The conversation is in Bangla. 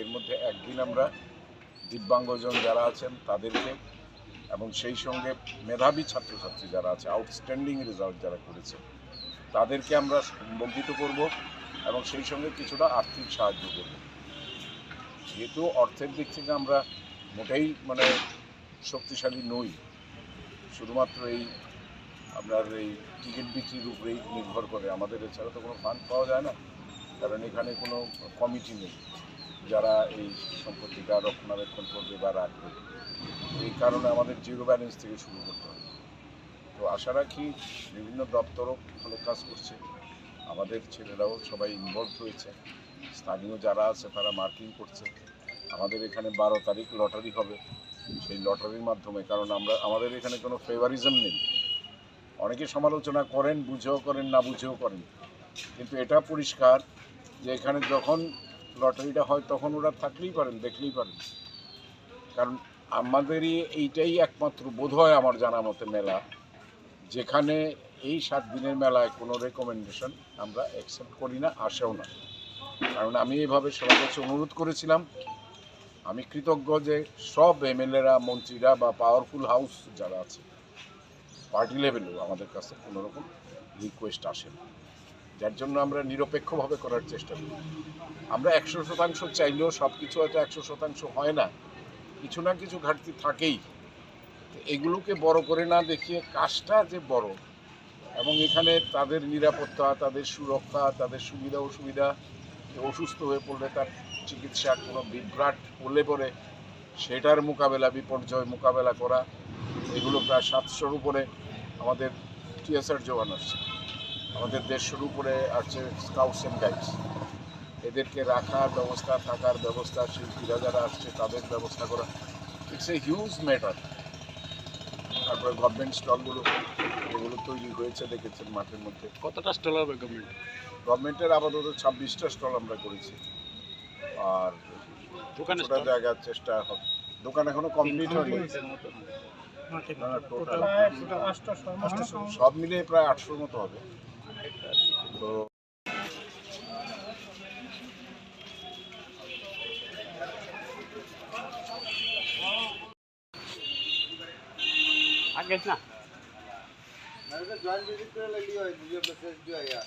এর মধ্যে একদিন আমরা দিব্যাঙ্গজন যারা আছেন তাদেরকে এবং সেই সঙ্গে মেধাবী ছাত্রছাত্রী যারা আছে আউটস্ট্যান্ডিং রেজাল্ট যারা করেছে, তাদেরকে আমরা সম্বর্ধিত করব এবং সেই সঙ্গে কিছুটা আর্থিক সাহায্য করব। যেহেতু অর্থের দিক থেকে আমরা মোটেই মানে শক্তিশালী নই। শুধুমাত্র এই আপনার এই টিকিট বিক্রির উপরেই নির্ভর করে। আমাদের এছাড়া তো কোনো ফান্ড পাওয়া যায় না। কারণ এখানে কোনো কমিটি নেই। যারা এই সম্পত্তিটা রক্ষণাবেক্ষণ করবে বা রাখবে। এই কারণে আমাদের জিরো ব্যালেন্স থেকে শুরু করতে হবে। তো আশা রাখি বিভিন্ন দপ্তরও ভালো কাজ করছে। আমাদের ছেলেরাও সবাই ইনভলভ হয়েছে স্থানীয় যারা আছে তারা মার্কিং করছে। আমাদের এখানে বারো তারিখ লটারি হবে। সেই লটারির মাধ্যমে, কারণ আমরা, আমাদের এখানে কোনো ফেভারিজম নেই। অনেকে সমালোচনা করেন, বুঝেও করেন, না বুঝেও করেন। কিন্তু এটা পরিষ্কার যে এখানে যখন লটারিটা হয়, তখন ওরা থাকলেই পারেন, দেখলেই পারেন। কারণ আমাদেরই এইটাই একমাত্র বোধ হয় আমার জানা মতে মেলা, যেখানে এই সাত দিনের মেলায় কোনো রেকমেন্ডেশন আমরা অ্যাকসেপ্ট করি না, আসেও না। কারণ আমি এইভাবে সবার কাছে অনুরোধ করেছিলাম আমি কৃতজ্ঞ যে সব এমএলএরা, মন্ত্রীরা বা পাওয়ারফুল হাউস যারা আছে পার্টি লেভেলেও আমাদের কাছে কোনো রকম রিকোয়েস্ট আসে না। যার জন্য আমরা নিরপেক্ষভাবে করার চেষ্টা করি। আমরা একশো শতাংশ চাইলেও সব কিছু হয়তো একশো শতাংশ হয় না। কিছু না কিছু ঘাটতি থাকেই। এগুলোকে বড় করে না দেখিয়ে কাজটা যে বড় এবং এখানে তাদের নিরাপত্তা, তাদের সুরক্ষা, তাদের সুবিধা, অসুবিধা অসুস্থ হয়ে পড়লে তার চিকিৎসা কোনো বিভ্রাট হলে পরে সেটার মোকাবেলা, বিপর্যয় মোকাবেলা করা, এগুলো প্রায় সাতশোর উপরে আমাদের টিএসআর জওয়ান আসছে। আমাদের দেড়শোর উপরে আছে স্কাউটস অ্যান্ড গাইডস। এদেরকে রাখার ব্যবস্থা, থাকার ব্যবস্থা, শিল্পীরা যারা আসছে তাদের ব্যবস্থা করা, ইটস এ হিউজ ম্যাটার। তারপরে গভর্নমেন্ট স্টলগুলো এগুলো তৈরি হয়েছে দেখেছেন মাঠের মধ্যে। কতটা স্টল হবে গভর্নমেন্ট গভর্নমেন্টের আপাতত ছাব্বিশটা স্টল আমরা করেছি। আর দোকানে জায়গার চেষ্টা হবে। দোকান এখনও কমপ্লিট হয়নি। সব মিলিয়ে প্রায় আটশোর মতো হবে। তো আগে না জয়েন্ট ভিজিট করে